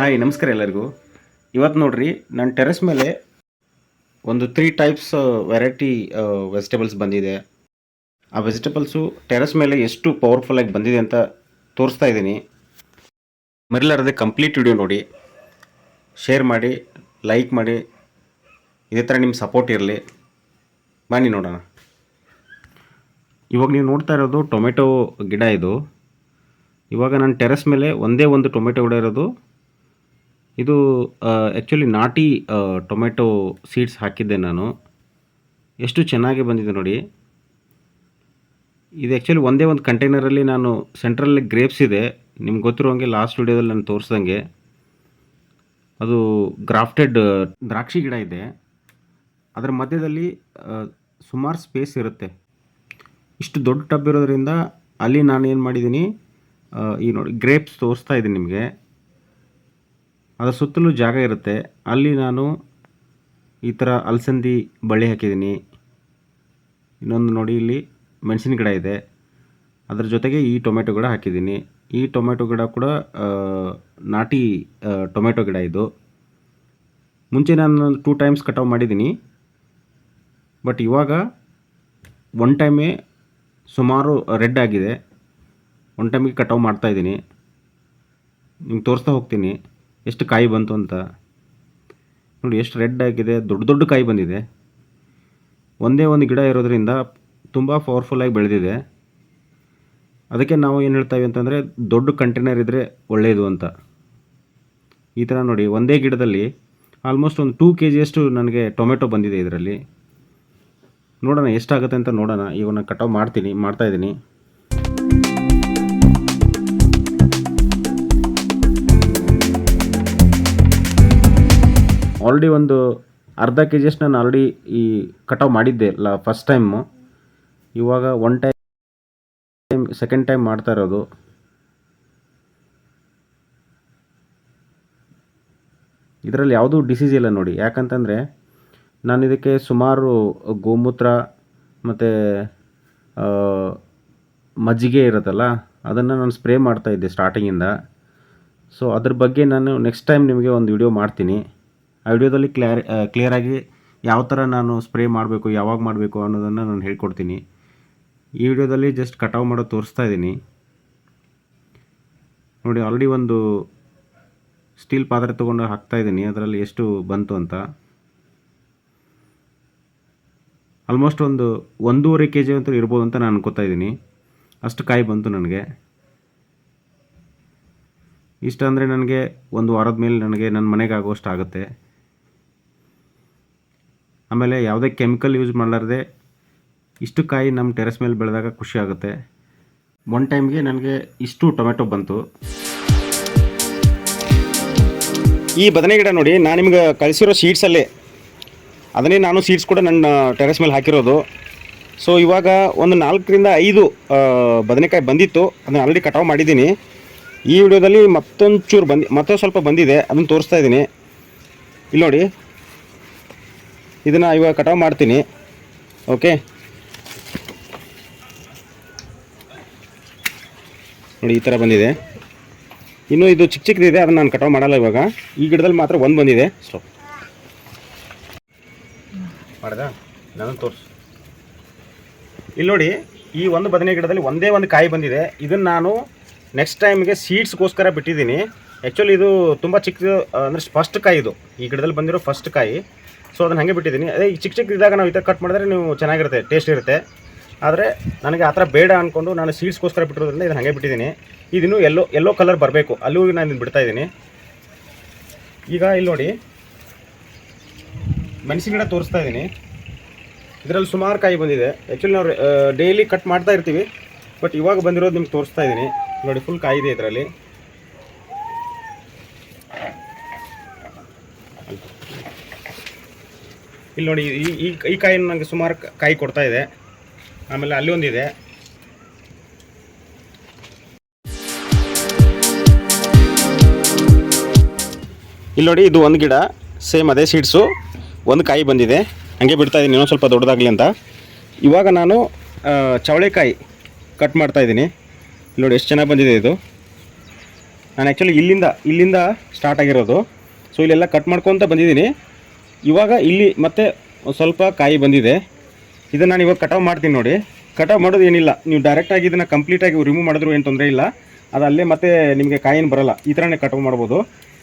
Hi, ನಮಸ್ಕಾರ ಎಲ್ಲರಿಗೂ. ಇವತ್ತು ನೋಡ್ರಿ ನನ್ನ ಟೆರೆಸ್ ಮೇಲೆ ಒಂದು ತ್ರೀ ಟೈಪ್ಸ್ ವೆರೈಟಿ ವೆಜಿಟೇಬಲ್ಸ್ ಬಂದಿದೆ. ಆ ವೆಜಿಟೇಬಲ್ಸು ಟೆರೆಸ್ ಮೇಲೆ ಎಷ್ಟು ಪವರ್ಫುಲ್ಲಾಗಿ ಬಂದಿದೆ ಅಂತ ತೋರಿಸ್ತಾ ಇದ್ದೀನಿ. ಮರಿಲಾರದೆ ಕಂಪ್ಲೀಟ್ ವಿಡಿಯೋ ನೋಡಿ. ಶೇರ್ ಮಾಡಿ ಲೈಕ್ ಮಾಡಿ. ಇದೇ ಥರ ನಿಮ್ಮ ಸಪೋರ್ಟ್ ಇರಲಿ. ಬನ್ನಿ ನೋಡೋಣ. ಇವಾಗ ನೀವು ನೋಡ್ತಾ ಇರೋದು ಟೊಮೆಟೊ ಗಿಡ ಇದು. ಇವಾಗ ನಾನು ಟೆರೆಸ್ ಮೇಲೆ ಒಂದೇ ಒಂದು ಟೊಮೆಟೊ ಗಿಡ ಇರೋದು ಇದು ಆ್ಯಕ್ಚುಲಿ ನಾಟಿ ಟೊಮೆಟೊ ಸೀಡ್ಸ್ ಹಾಕಿದ್ದೆ ನಾನು. ಎಷ್ಟು ಚೆನ್ನಾಗಿ ಬಂದಿದೆ ನೋಡಿ. ಇದು ಆ್ಯಕ್ಚುಲಿ ಒಂದೇ ಒಂದು ಕಂಟೈನರಲ್ಲಿ ನಾನು ಸೆಂಟ್ರಲ್ಲಿ ಗ್ರೇಪ್ಸ್ ಇದೆ. ನಿಮ್ಗೆ ಗೊತ್ತಿರೋಂಗೆ ಲಾಸ್ಟ್ ವಿಡಿಯೋದಲ್ಲಿ ನಾನು ತೋರಿಸ್ದಂಗೆ. ಅದು ಗ್ರಾಫ್ಟೆಡ್ ದ್ರಾಕ್ಷಿ ಗಿಡ ಇದೆ. ಅದರ ಮಧ್ಯದಲ್ಲಿ ಸುಮಾರು ಸ್ಪೇಸ್ ಇರುತ್ತೆ. ಇಷ್ಟು ದೊಡ್ಡ ಟಬ್ ಇರೋದ್ರಿಂದ ಅಲ್ಲಿ ನಾನು ಏನು ಮಾಡಿದ್ದೀನಿ ಈ ನೋಡಿ ಗ್ರೇಪ್ಸ್ ತೋರಿಸ್ತಾ ಇದ್ದೀನಿ ನಿಮಗೆ. ಅದರ ಸುತ್ತಲೂ ಜಾಗ ಇರುತ್ತೆ. ಅಲ್ಲಿ ನಾನು ಈ ಥರ ಅಲಸಂದಿ ಬಳ್ಳಿ ಹಾಕಿದ್ದೀನಿ. ಇನ್ನೊಂದು ನೋಡಿ ಇಲ್ಲಿ ಮೆಣಸಿನ ಗಿಡ ಇದೆ. ಅದರ ಜೊತೆಗೆ ಈ ಟೊಮೆಟೊ ಗಿಡ ಹಾಕಿದ್ದೀನಿ. ಈ ಟೊಮೆಟೊ ಗಿಡ ಕೂಡ ನಾಟಿ ಟೊಮೆಟೊ ಗಿಡ ಇದು. ಮುಂಚೆ ನಾನು ಟೂ ಟೈಮ್ಸ್ ಕಟಾವು ಮಾಡಿದ್ದೀನಿ. ಬಟ್ ಇವಾಗ ಒನ್ ಟೈಮೇ ಸುಮಾರು ರೆಡ್ ಆಗಿದೆ. ಒನ್ ಟೈಮಿಗೆ ಕಟಾವು ಮಾಡ್ತಾಯಿದ್ದೀನಿ ನಿಮ್ಗೆ ತೋರಿಸ್ತಾ ಹೋಗ್ತೀನಿ. ಎಷ್ಟು ಕಾಯಿ ಬಂತು ಅಂತ. ನೋಡಿ, ಎಷ್ಟು ರೆಡ್ ಆಗಿದೆ, ದೊಡ್ಡ ದೊಡ್ಡ ಕಾಯಿ ಬಂದಿದೆ. ಒಂದೇ ಒಂದು ಗಿಡ ಇರೋದರಿಂದ ತುಂಬ ಪವರ್ಫುಲ್ಲಾಗಿ ಬೆಳೆದಿದೆ. ಅದಕ್ಕೆ ನಾವು ಏನು ಹೇಳ್ತಾವೆ ಅಂತಂದರೆ, ದೊಡ್ಡ ಕಂಟೈನರ್ ಇದ್ದರೆ ಒಳ್ಳೆಯದು ಅಂತ. ಈ ಥರ ನೋಡಿ, ಒಂದೇ ಗಿಡದಲ್ಲಿ ಆಲ್ಮೋಸ್ಟ್ ಒಂದು ಟೂ ಕೆ ಜಿಯಷ್ಟು ನನಗೆ ಟೊಮೆಟೊ ಬಂದಿದೆ ಇದರಲ್ಲಿ. ನೋಡೋಣ, ಎಷ್ಟಾಗುತ್ತೆ ಅಂತ ನೋಡೋಣ. ಇವಾಗ ನಾನು ಕಟಾವು ಮಾಡ್ತೀನಿ ಮಾಡ್ತಾಯಿದ್ದೀನಿ ಆಲ್ರೆಡಿ ಒಂದು ಅರ್ಧ ಕೆ ಜಿಯಷ್ಟು ನಾನು ಆಲ್ರೆಡಿ ಈ ಕಟಾವು ಮಾಡಿದ್ದೆ ಇಲ್ಲ ಫಸ್ಟ್ ಟೈಮು ಇವಾಗ ಒನ್ ಟೈಮ್ ಸೆಕೆಂಡ್ ಟೈಮ್ ಮಾಡ್ತಾ ಇರೋದು. ಇದರಲ್ಲಿ ಯಾವುದೂ ಡಿಸೀಸ್ ಇಲ್ಲ ನೋಡಿ. ಯಾಕಂತಂದರೆ ನಾನು ಇದಕ್ಕೆ ಸುಮಾರು ಗೋಮೂತ್ರ ಮತ್ತು ಮಜ್ಜಿಗೆ ಇರುತ್ತಲ್ಲ, ಅದನ್ನು ನಾನು ಸ್ಪ್ರೇ ಮಾಡ್ತಾ ಇದ್ದೆ ಸ್ಟಾರ್ಟಿಂಗಿಂದ ಸೊ ಅದ್ರ ಬಗ್ಗೆ ನಾನು ನೆಕ್ಸ್ಟ್ ಟೈಮ್ ನಿಮಗೆ ಒಂದು ವಿಡಿಯೋ ಮಾಡ್ತೀನಿ. ಆ ವಿಡಿಯೋದಲ್ಲಿ ಕ್ಲಿಯರ್ ಕ್ಲಿಯರಾಗಿ ಯಾವ ಥರ ನಾನು ಸ್ಪ್ರೇ ಮಾಡಬೇಕು, ಯಾವಾಗ ಮಾಡಬೇಕು ಅನ್ನೋದನ್ನು ನಾನು ಹೇಳ್ಕೊಡ್ತೀನಿ. ಈ ವಿಡಿಯೋದಲ್ಲಿ ಜಸ್ಟ್ ಕಟಾವು ಮಾಡೋದು ತೋರಿಸ್ತಾ ಇದ್ದೀನಿ. ನೋಡಿ ಆಲ್ರೆಡಿ ಒಂದು ಸ್ಟೀಲ್ ಪಾತ್ರೆ ತೊಗೊಂಡು ಹಾಕ್ತಾ ಇದ್ದೀನಿ. ಅದರಲ್ಲಿ ಎಷ್ಟು ಬಂತು ಅಂತ. ಆಲ್ಮೋಸ್ಟ್ ಒಂದು ಒಂದೂವರೆ ಕೆ ಜಿ ಅಂತೂ ಇರ್ಬೋದು ಅಂತ ನಾನು ಅನ್ಕೋತಾ ಇದ್ದೀನಿ. ಅಷ್ಟು ಕಾಯಿ ಬಂತು ನನಗೆ. ಇಷ್ಟ ಅಂದರೆ ನನಗೆ ಒಂದು ವಾರದ ಮೇಲೆ ನನಗೆ ನನ್ನ ಮನೆಗೆ ಆಗುವಷ್ಟು ಆಗುತ್ತೆ. ಆಮೇಲೆ ಯಾವುದೇ ಕೆಮಿಕಲ್ ಯೂಸ್ ಮಾಡಲಾರ್ದೆ ಇಷ್ಟು ಕಾಯಿ ನಮ್ಮ ಟೆರೆಸ್ ಮೇಲೆ ಬೆಳೆದಾಗ ಖುಷಿ ಆಗುತ್ತೆ. ಒನ್ ಟೈಮ್ಗೆ ನನಗೆ ಇಷ್ಟು ಟೊಮೆಟೊ ಬಂತು. ಈ ಬದನೆ ಗಿಡ ನೋಡಿ, ನಾನು ನಿಮ್ಗೆ ಕಳಿಸಿರೋ ಸೀಡ್ಸಲ್ಲಿ ಅದನ್ನೇ ನಾನು ಸೀಡ್ಸ್ ಕೂಡ ನನ್ನ ಟೆರೆಸ್ ಮೇಲೆ ಹಾಕಿರೋದು. ಸೊ ಇವಾಗ ಒಂದು ನಾಲ್ಕರಿಂದ ಐದು ಬದನೆಕಾಯಿ ಬಂದಿತ್ತು. ಅದನ್ನ ಆಲ್ರೆಡಿ ಕಟಾವು ಮಾಡಿದ್ದೀನಿ. ಈ ವಿಡಿಯೋದಲ್ಲಿ ಮತ್ತೊಂದು ಚೂರು ಬಂದು, ಮತ್ತೊಂದು ಸ್ವಲ್ಪ ಬಂದಿದೆ. ಅದನ್ನು ತೋರಿಸ್ತಾ ಇದ್ದೀನಿ. ಇಲ್ಲಿ ನೋಡಿ. ಇದನ್ನು ಇವಾಗ ಕಟಾವು ಮಾಡ್ತೀನಿ. ಓಕೆ ನೋಡಿ, ಈ ಥರ ಬಂದಿದೆ. ಇನ್ನು ಇದು ಚಿಕ್ಕ ಚಿಕ್ಕದಿದೆ ಅದನ್ನು ನಾನು ಕಟಾವು ಮಾಡಲ್ಲ ಇವಾಗ. ಈ ಗಿಡದಲ್ಲಿ ಮಾತ್ರ ಒಂದು ಬಂದಿದೆ. ಸ್ಟಾಪ್ ಮಾಡ್ದ? ನಾನು ತೋರಿಸು. ಇಲ್ಲಿ ನೋಡಿ, ಈ ಒಂದು ಬದನೆ ಗಿಡದಲ್ಲಿ ಒಂದೇ ಒಂದು ಕಾಯಿ ಬಂದಿದೆ. ಇದನ್ನು ನಾನು ನೆಕ್ಸ್ಟ್ ಟೈಮ್ಗೆ ಸೀಡ್ಸ್ಗೋಸ್ಕರ ಬಿಟ್ಟಿದ್ದೀನಿ. ಆ್ಯಕ್ಚುಲಿ ಇದು ತುಂಬ ಚಿಕ್ಕದು ಅಂದರೆ ಫಸ್ಟ್ ಕಾಯಿ ಇದು. ಈ ಗಿಡದಲ್ಲಿ ಬಂದಿರೋ ಫಸ್ಟ್ ಕಾಯಿ. ಸೊ ಅದನ್ನು ಹಾಗೆ ಬಿಟ್ಟಿದ್ದೀನಿ. ಅದೇ ಈ ಚಿಕ್ಕ ಇದ್ದಾಗ ನಾವು ಈ ಕಟ್ ಮಾಡಿದ್ರೆ ನೀವು ಚೆನ್ನಾಗಿರುತ್ತೆ ಟೇಸ್ಟ್ ಇರುತ್ತೆ. ಆದರೆ ನನಗೆ ಆ ಥರ ಬೇಡ ಅಂದ್ಕೊಂಡು ನಾನು ಸೀಡ್ಸ್ಗೋಸ್ಕರ ಬಿಟ್ಟಿರೋದ್ರಿಂದ ಇದನ್ನು ಹಾಗೆ ಬಿಟ್ಟಿದ್ದೀನಿ. ಇದಿನ್ನೂ ಎಲ್ಲೋ ಎಲ್ಲೋ ಕಲರ್ ಬರಬೇಕು. ಅಲ್ಲೂ ನಾನು ಇದನ್ನು ಬಿಡ್ತಾ ಇದ್ದೀನಿ. ಈಗ ಇಲ್ಲಿ ನೋಡಿ. ಮೆಣಸಿನ ಗಿಡ ತೋರಿಸ್ತಾ ಇದ್ದೀನಿ. ಇದರಲ್ಲಿ ಸುಮಾರು ಕಾಯಿ ಬಂದಿದೆ. ಆ್ಯಕ್ಚುಲಿ ನಾವು ಡೈಲಿ ಕಟ್ ಮಾಡ್ತಾ ಇರ್ತೀವಿ. ಬಟ್ ಇವಾಗ ಬಂದಿರೋದು ನಿಮ್ಗೆ ತೋರಿಸ್ತಾ ಇದ್ದೀನಿ. ನೋಡಿ ಫುಲ್ ಕಾಯಿ ಇದೆ ಇದರಲ್ಲಿ. ಇಲ್ಲಿ ನೋಡಿ, ಈ ಈ ಕಾಯಿನ ನನಗೆ ಸುಮಾರು ಕಾಯಿ ಕೊಡ್ತಾ ಇದೆ. ಆಮೇಲೆ ಅಲ್ಲಿ ಒಂದಿದೆ ಇಲ್ಲಿ ನೋಡಿ, ಇದು ಒಂದು ಗಿಡ, ಸೇಮ್ ಅದೇ ಸೀಡ್ಸು ಒಂದು ಕಾಯಿ ಬಂದಿದೆ. ಹಂಗೆ ಬಿಡ್ತಾ ಇದ್ದೀನಿ ಇನ್ನೊಂದು ಸ್ವಲ್ಪ ದೊಡ್ಡದಾಗಲಿ ಅಂತ. ಇವಾಗ ನಾನು ಚವಳೆಕಾಯಿ ಕಟ್ ಮಾಡ್ತಾ ಇದ್ದೀನಿ ನೋಡಿ, ಎಷ್ಟು ಚೆನ್ನಾಗಿ ಬಂದಿದೆ ಇದು. ನಾನು ಆ್ಯಕ್ಚುಲಿ ಇಲ್ಲಿಂದ ಇಲ್ಲಿಂದ ಸ್ಟಾರ್ಟ್ ಆಗಿರೋದು. ಸೊ ಇಲ್ಲೆಲ್ಲ ಕಟ್ ಮಾಡ್ಕೊತ ಬಂದಿದ್ದೀನಿ ಇವಾಗ ಇಲ್ಲಿ ಮತ್ತೆ ಸ್ವಲ್ಪ ಕಾಯಿ ಬಂದಿದೆ. ಇದನ್ನು ನಾನು ಇವಾಗ ಕಟಾವ್ ಮಾಡ್ತೀನಿ ನೋಡಿ. ಕಟಾವ್ ಮಾಡೋದು ಏನಿಲ್ಲ. ನೀವು ಡೈರೆಕ್ಟಾಗಿ ಇದನ್ನು ಕಂಪ್ಲೀಟಾಗಿ ರಿಮೂವ್ ಮಾಡಿದ್ರು ಏನು ತೊಂದರೆ ಇಲ್ಲ. ಅದು ಅಲ್ಲೇ ಮತ್ತೆ ನಿಮಗೆ ಕಾಯಿನ ಬರಲ್ಲ. ಈ ಥರನೇ ಕಟಾವ್ ಮಾಡ್ಬೋದು.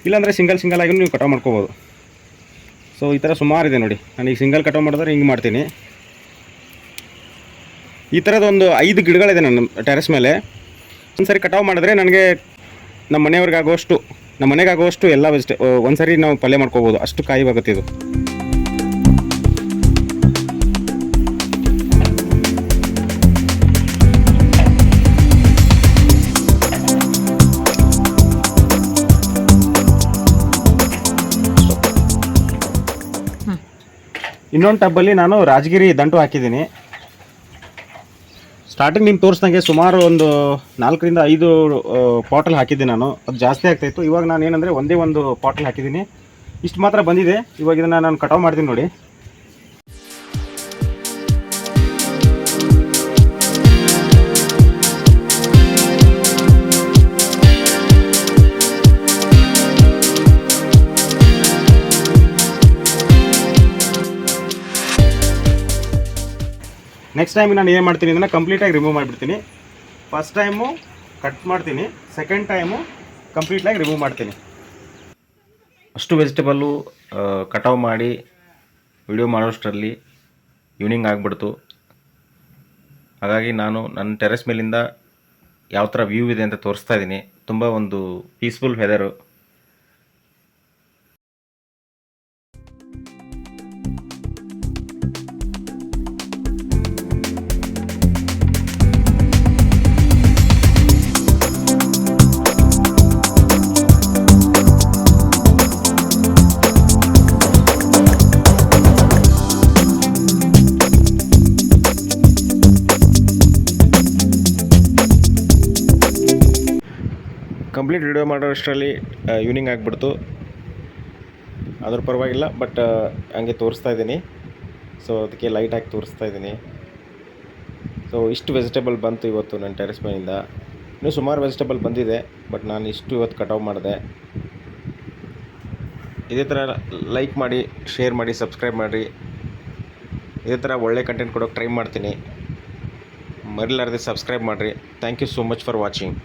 ಇಲ್ಲಾಂದರೆ ಸಿಂಗಲ್ ಸಿಂಗಲ್ ಆಗಿ ನೀವು ಕಟಾವ್ ಮಾಡ್ಕೋಬೋದು. ಸೊ ಈ ಥರ ಸುಮಾರಿದೆ ನೋಡಿ. ನಾನು ಈಗ ಸಿಂಗಲ್ ಕಟಾವ್ ಮಾಡಿದ್ರೆ ಹಿಂಗೆ ಮಾಡ್ತೀನಿ. ಈ ಥರದೊಂದು ಐದು ಗಿಡಗಳಿದೆ ನನ್ನ ಟೆರೆಸ್ ಮೇಲೆ. ಒಂದು ಸರಿ ಕಟಾವು ಮಾಡಿದ್ರೆ ನನಗೆ ನಮ್ಮ ಮನೆಯವ್ರಿಗೆ ಆಗುವಷ್ಟು ನಮ್ಮ ಮನೆಗೆ ಆಗುವಷ್ಟು ಎಲ್ಲ ವೆಜಿಟೆ ಒಂದ್ಸರಿ ನಾವು ಪಲ್ಯ ಮಾಡ್ಕೋಬೋದು. ಅಷ್ಟು ಕಾಯಿ ಆಗುತ್ತೆ ಇದು. ಇನ್ನೊಂದು ಟಬ್ಬಲ್ಲಿ ನಾನು ರಾಜಗಿರಿ ದಂಟು ಹಾಕಿದ್ದೀನಿ. ಸ್ಟಾರ್ಟಿಂಗ್ ನಿಮ್ಗೆ ತೋರಿಸ್ದಂಗೆ ಸುಮಾರು ಒಂದು ನಾಲ್ಕರಿಂದ ಐದು ಪಾಟಲ್ ಹಾಕಿದ್ದೆ ನಾನು. ಅದು ಜಾಸ್ತಿ ಆಗ್ತಾಯಿತ್ತು. ಇವಾಗ ನಾನು ಏನಂದರೆ ಒಂದೇ ಒಂದು ಪಾಟಲ್ ಹಾಕಿದ್ದೀನಿ. ಇಷ್ಟು ಮಾತ್ರ ಬಂದಿದೆ. ಇವಾಗ ಇದನ್ನು ನಾನು ಕಟಾವು ಮಾಡ್ತೀನಿ ನೋಡಿ. ನೆಕ್ಸ್ಟ್ ಟೈಮ್ ನಾನು ಏನು ಮಾಡ್ತೀನಿ ಇದನ್ನು ಕಂಪ್ಲೀಟಾಗಿ ರಿಮೂವ್ ಮಾಡಿಬಿಡ್ತೀನಿ. ಫಸ್ಟ್ ಟೈಮು ಕಟ್ ಮಾಡ್ತೀನಿ. ಸೆಕೆಂಡ್ ಟೈಮು ಕಂಪ್ಲೀಟಾಗಿ ರಿಮೂವ್ ಮಾಡ್ತೀನಿ. ಅಷ್ಟು ವೆಜಿಟೇಬಲ್ಲು ಕಟಾವು ಮಾಡಿ ವಿಡಿಯೋ ಮಾಡೋಷ್ಟರಲ್ಲಿ ಈವ್ನಿಂಗ್ ಆಗಿಬಿಡ್ತು. ಹಾಗಾಗಿ ನಾನು ನನ್ನ ಟೆರೆಸ್ ಮೇಲಿಂದ ಯಾವ ಥರ ವ್ಯೂ ಇದೆ ಅಂತ ತೋರಿಸ್ತಾ ಇದ್ದೀನಿ ತುಂಬ ಒಂದು ಪೀಸ್ಫುಲ್ ವೆದರು ಕಂಪ್ಲೀಟ್ ವಿಡಿಯೋ ಮಾಡೋಷ್ಟರಲ್ಲಿ ಈವ್ನಿಂಗ್ ಆಗಿಬಿಡ್ತು. ಅದ್ರ ಪರವಾಗಿಲ್ಲ ಬಟ್ ಹಂಗೆ ತೋರಿಸ್ತಾ ಇದ್ದೀನಿ. ಸೊ ಅದಕ್ಕೆ ಲೈಟ್ ಹಾಕಿ ತೋರಿಸ್ತಾ ಇದ್ದೀನಿ. ಸೊ ಇಷ್ಟು ವೆಜಿಟೇಬಲ್ ಬಂತು ಇವತ್ತು ನನ್ನ ಟೆರೆಸ್ ಮೇಲಿಂದ ಇನ್ನೂ ಸುಮಾರು ವೆಜಿಟೇಬಲ್ ಬಂದಿದೆ ಬಟ್ ನಾನು ಇಷ್ಟು ಇವತ್ತು ಕಟಾವು ಮಾಡಿದೆ. ಇದೇ ಥರ ಲೈಕ್ ಮಾಡಿ ಶೇರ್ ಮಾಡಿ ಸಬ್ಸ್ಕ್ರೈಬ್ ಮಾಡಿ. ಇದೇ ಥರ ಒಳ್ಳೆ ಕಂಟೆಂಟ್ ಕೊಡೋಕೆ ಟ್ರೈ ಮಾಡ್ತೀನಿ. ಮರಿಲಾರದೆ ಸಬ್ಸ್ಕ್ರೈಬ್ ಮಾಡಿರಿ. Thank you so much for watching